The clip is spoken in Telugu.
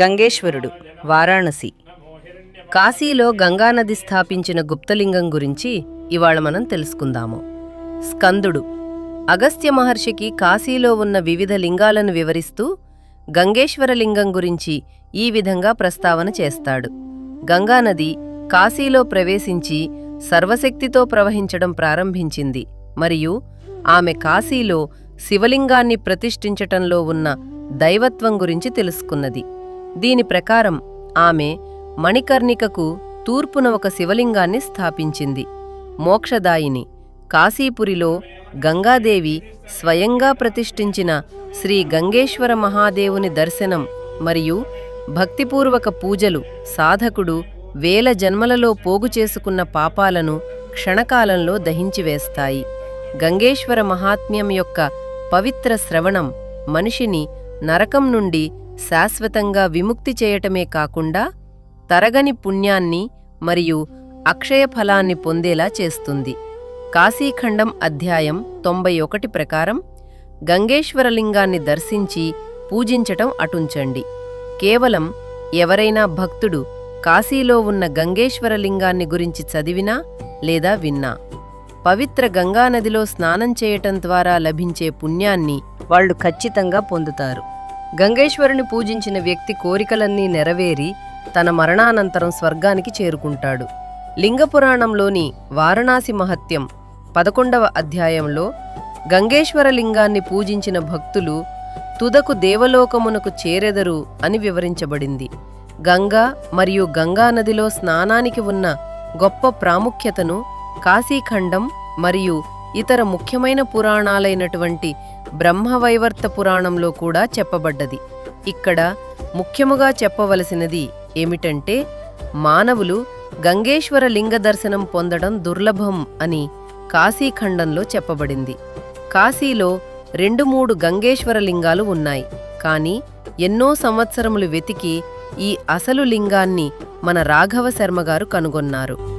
గంగేశ్వరుడు వారాణసి. కాశీలో గంగానది స్థాపించిన గుప్తలింగం గురించి ఇవాళ మనం తెలుసుకుందాము. స్కందుడు. అగస్త్య మహర్షికి కాశీలో ఉన్న వివిధ లింగాలను వివరిస్తూ గంగేశ్వర లింగం గురించి ఈ విధంగా ప్రస్తావన చేస్తాడు. గంగానది కాశీలో ప్రవేశించి సర్వశక్తితో ప్రవహించడం ప్రారంభించింది. మరియు ఆమె కాశీలో శివలింగాన్ని ప్రతిష్ఠించటంలో ఉన్న దైవత్వం గురించి తెలుసుకున్నది. దీని ప్రకారం ఆమె మణికర్ణికకు తూర్పున ఒక శివలింగాన్ని స్థాపించింది. మోక్షదాయిని కాశీపురిలో గంగాదేవి స్వయంగా ప్రతిష్ఠించిన శ్రీ గంగేశ్వర మహాదేవుని దర్శనం మరియు భక్తిపూర్వక పూజలు సాధకుడు వేల జన్మలలో పోగు చేసుకున్న పాపాలను క్షణకాలంలో దహించివేస్తాయి. గంగేశ్వర మహాత్మ్యం యొక్క పవిత్ర శ్రవణం మనిషిని నరకం నుండి శాశ్వతంగా విముక్తి చేయటమే కాకుండా తరగని పుణ్యాన్ని మరియు అక్షయ ఫలాన్ని పొందేలా చేస్తుంది. కాశీఖండం అధ్యాయం తొంభై ఒకటి ప్రకారం గంగేశ్వరలింగాన్ని దర్శించి పూజించటం అటుంచండి. కేవలం ఎవరైనా భక్తుడు కాశీలో ఉన్న గంగేశ్వరలింగాన్ని గురించి చదివినా లేదా విన్నా పవిత్ర గంగానదిలో స్నానం చేయటం ద్వారా లభించే పుణ్యాన్ని వాళ్ళు ఖచ్చితంగా పొందుతారు. గంగేశ్వరుని పూజించిన వ్యక్తి కోరికలన్నీ నెరవేరి తన మరణానంతరం స్వర్గానికి చేరుకుంటాడు. లింగపురాణంలోని వారణాసి మహత్యం పదకొండవ అధ్యాయంలో గంగేశ్వర లింగాన్ని పూజించిన భక్తులు తుదకు దేవలోకమునకు చేరెదరు అని వివరించబడింది. గంగా మరియు గంగానదిలో స్నానానికి ఉన్న గొప్ప ప్రాముఖ్యతను కాశీఖండం మరియు ఇతర ముఖ్యమైన పురాణాలైనటువంటి బ్రహ్మవైవర్త పురాణంలో కూడా చెప్పబడ్డది. ఇక్కడ ముఖ్యముగా చెప్పవలసినది ఏమిటంటే మానవులు గంగేశ్వర లింగ దర్శనం పొందడం దుర్లభం అని కాశీఖండంలో చెప్పబడింది. కాశీలో రెండు మూడు గంగేశ్వర లింగాలు ఉన్నాయి. కానీ ఎన్నో సంవత్సరములు వెతికి ఈ అసలు లింగాన్ని మన రాఘవ శర్మగారు కనుగొన్నారు.